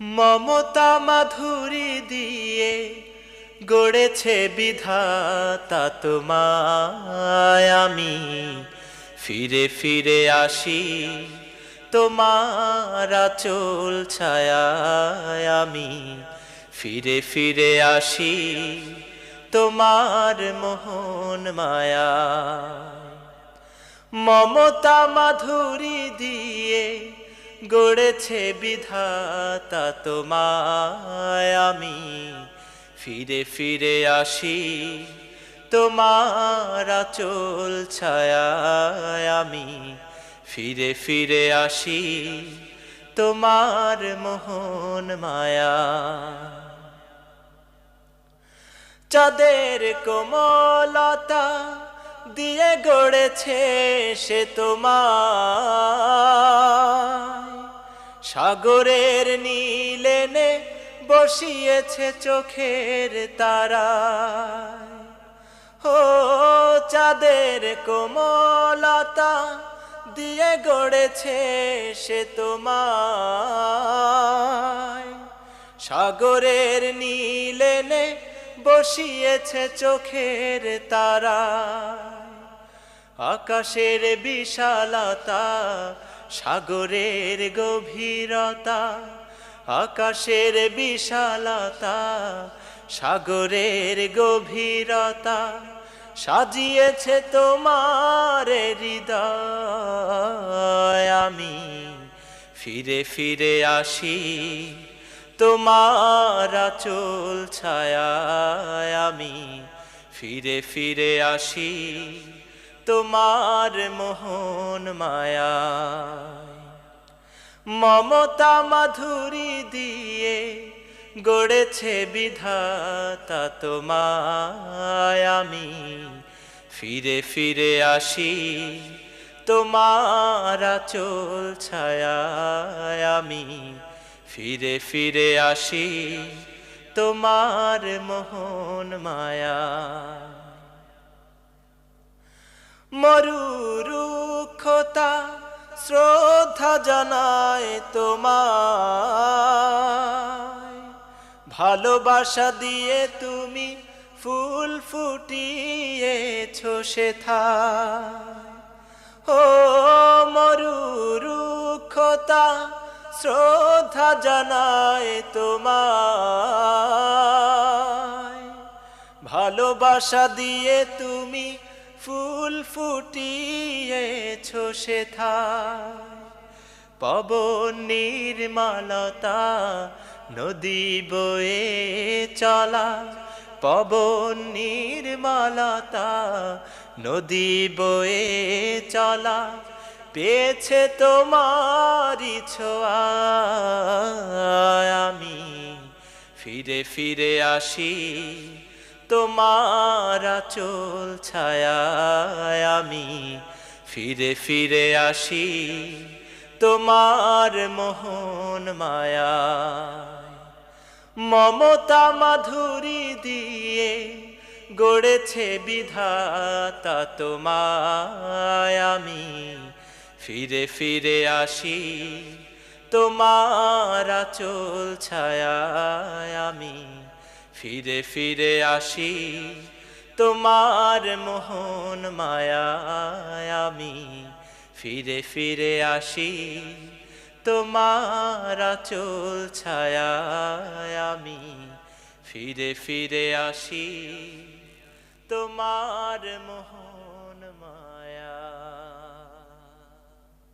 মমতা মাধুরী দিয়ে গড়েছে বিধাতা তোমায় আমি। ফিরে ফিরে আসি তোমার চোল ছায়ায় আমি। ফিরে ফিরে আসি তোমার মোহন মায়া। মমতা মাধুরী দিয়ে গড়েছে বিধাতা তোমায় আমি। ফিরে ফিরে আসি তোমার চোল ছায়ায় আমি। ফিরে ফিরে আসি তোমার মোহন মায়া। চাঁদের কোমলতা দিয়ে গড়েছে সে তোমার সাগরের নীলেনে বসিয়েছে চোখের তারা ও চাঁদের কোমলতা দিয়ে গড়েছে সে তোমার সাগরের নীলেনে বসিয়েছে চোখের তারা আকাশের বিশালতা সাগরের গভীরতা, আকাশের বিশালতা, সাগরের গভীরতা সাজিয়েছে তোমার হৃদয়। আমি ফিরে ফিরে আসি তোমার চোল ছায়ায়। আমি ফিরে ফিরে আসি তোমার মোহন মায়া মমতা মাধুরী দিয়ে গড়েছে বিধাতা তোমায়। আমি ফিরে ফিরে আসি তোমার চোল ছায়ায়। আমি ফিরে ফিরে আসি তোমার মোহন মায়া মরুরুক্ষতা শ্রদ্ধা জানায় তোমায়। ভালোবাসা দিয়ে তুমি ফুল ফুটিয়েছ সে ও মরুরুক্ষতা শ্রদ্ধা জানায় তোমায়। ভালোবাসা দিয়ে তুমি ফুল ফুটিয়েছ সে পবন নির্মলতা নদী বয়ে চলা। পবন নির্মলতা নদী বয়ে চলা। পেয়েছে তোমারি ছোঁয়া আমি। ফিরে ফিরে আসি তোমার চোল ছায়ায় আমি ফিরে ফিরে আসি তোমার মোহন মায়া মমতা মাধুরী দিয়ে গড়েছে বিধাতা তোমায় আমি ফিরে ফিরে আসি তোমার চোল ছায়ায় আমি ফিরে ফিরে আসি। তোমার মোহন মায়া আমি। ফিরে ফিরে আসি। তোমার চোল ছায়ায় আমি। ফিরে ফিরে আসি। তোমার মোহন